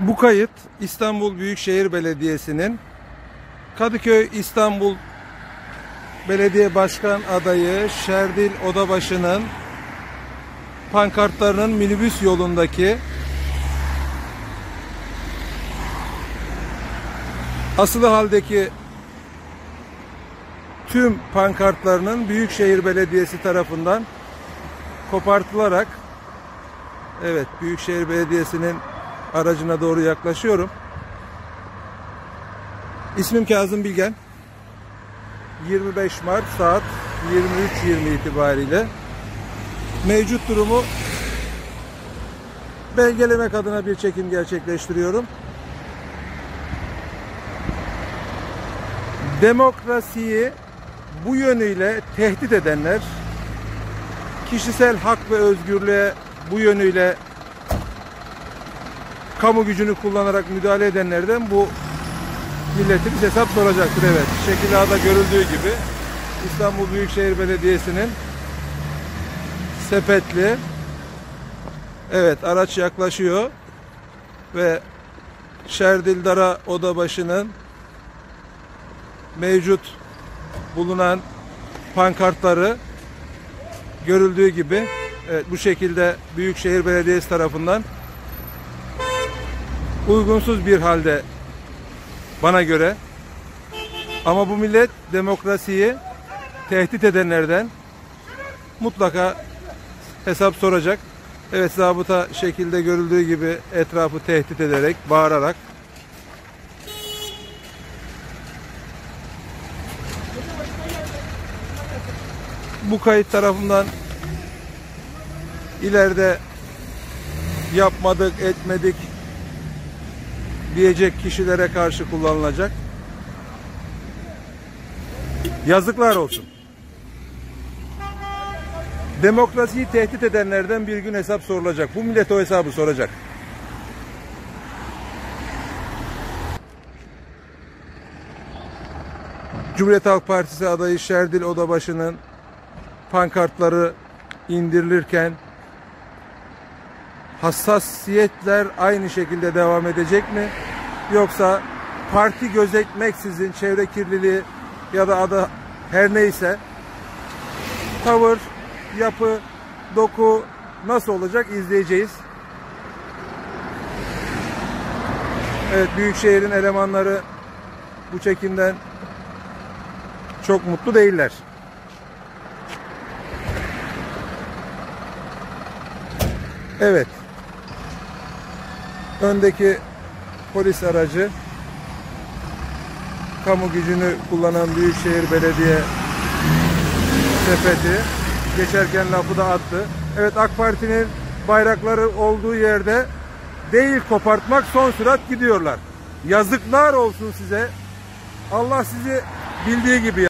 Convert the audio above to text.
Bu kayıt İstanbul Büyükşehir Belediyesi'nin Kadıköy İstanbul Belediye Başkan adayı Şerdil Odabaşı'nın pankartlarının minibüs yolundaki asılı haldeki tüm pankartlarının Büyükşehir Belediyesi tarafından kopartılarak evet Büyükşehir Belediyesi'nin aracına doğru yaklaşıyorum. İsmim Kazım Bilgen. 25 Mart saat 23.20 itibariyle mevcut durumu belgelemek adına bir çekim gerçekleştiriyorum. Demokrasiyi bu yönüyle tehdit edenler, kişisel hak ve özgürlüğe bu yönüyle kamu gücünü kullanarak müdahale edenlerden bu milletimiz hesap soracaktır. Evet, şekil A'da görüldüğü gibi İstanbul Büyükşehir Belediyesi'nin sepetli evet araç yaklaşıyor ve Şerdildara Odabaşı'nın mevcut bulunan pankartları görüldüğü gibi evet, bu şekilde Büyükşehir Belediyesi tarafından uygunsuz bir halde bana göre. Ama bu millet demokrasiyi tehdit edenlerden mutlaka hesap soracak. Evet zabıta şekilde görüldüğü gibi etrafı tehdit ederek, bağırarak bu kayıt tarafından ileride yapmadık, etmedik diyecek kişilere karşı kullanılacak. Yazıklar olsun. Demokrasiyi tehdit edenlerden bir gün hesap sorulacak. Bu millet o hesabı soracak. Cumhuriyet Halk Partisi adayı Şerdil Odabaşı'nın pankartları indirilirken hassasiyetler aynı şekilde devam edecek mi? Yoksa parti gözetmeksizin çevre kirliliği ya da adı her neyse tavır, yapı, doku nasıl olacak izleyeceğiz. Evet Büyükşehir'in elemanları bu çekimden çok mutlu değiller. Evet. Öndeki polis aracı kamu gücünü kullanan Büyükşehir Belediye sepeti geçerken lafı da attı. Evet AK Parti'nin bayrakları olduğu yerde değil kopartmak son sürat gidiyorlar. Yazıklar olsun size. Allah sizi bildiği gibi